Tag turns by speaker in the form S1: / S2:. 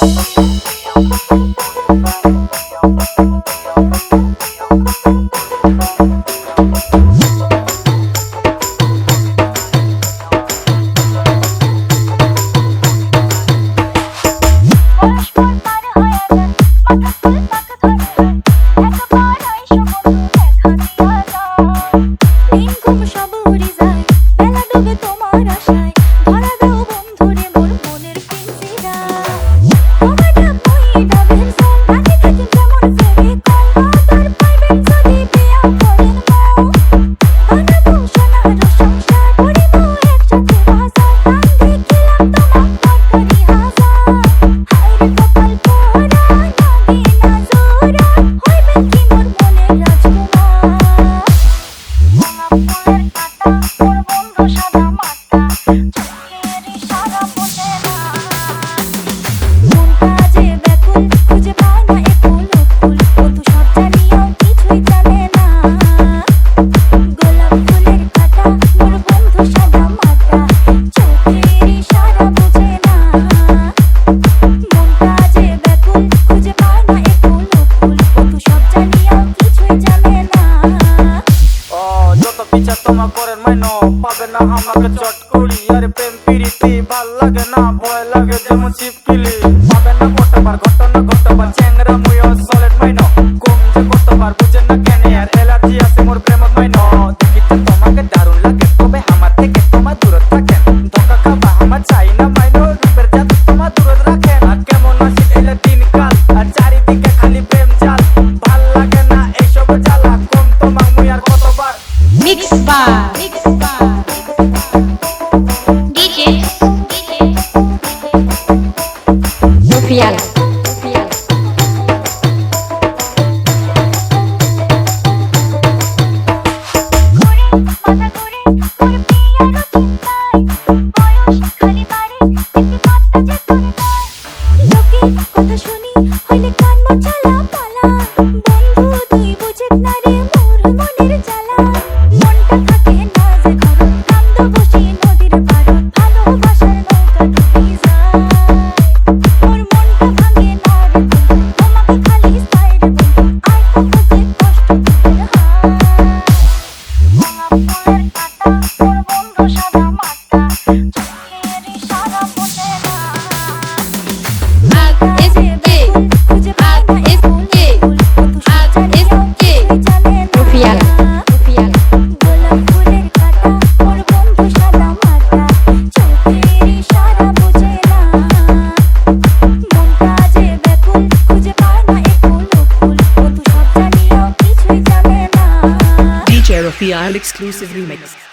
S1: Thank you.
S2: Thank you. বিচার তোমা করেন মাইনো। পাবে না আমাকে চটকুড়ি আর প্রেম, পিরিতি, ভালো লাগে না, ভয় লাগে যেমন ছিপকিলি পাবে না কতবার, ঘটনা ঘটবার চ্যাংরা মুয় সলেট মাইনো। কম যে কতবার বুঝেন না কেন আর এলার্জি আছে মোর প্রেম মাইনো। দেখিতে তোমাকে দারুণ লাগে, তবে আমার থেকে তোমার দূরত থাকেন ধোকা খাবা, আমার চাই না মাইনো। রূপের জাদু তোমার দূরত রাখেন। আর কেমন আছি এলে দিনকাল, আর চারিদিকে খালি
S3: Spa. DJ.
S1: Lufiala.
S4: Cherokee Isle exclusive remix.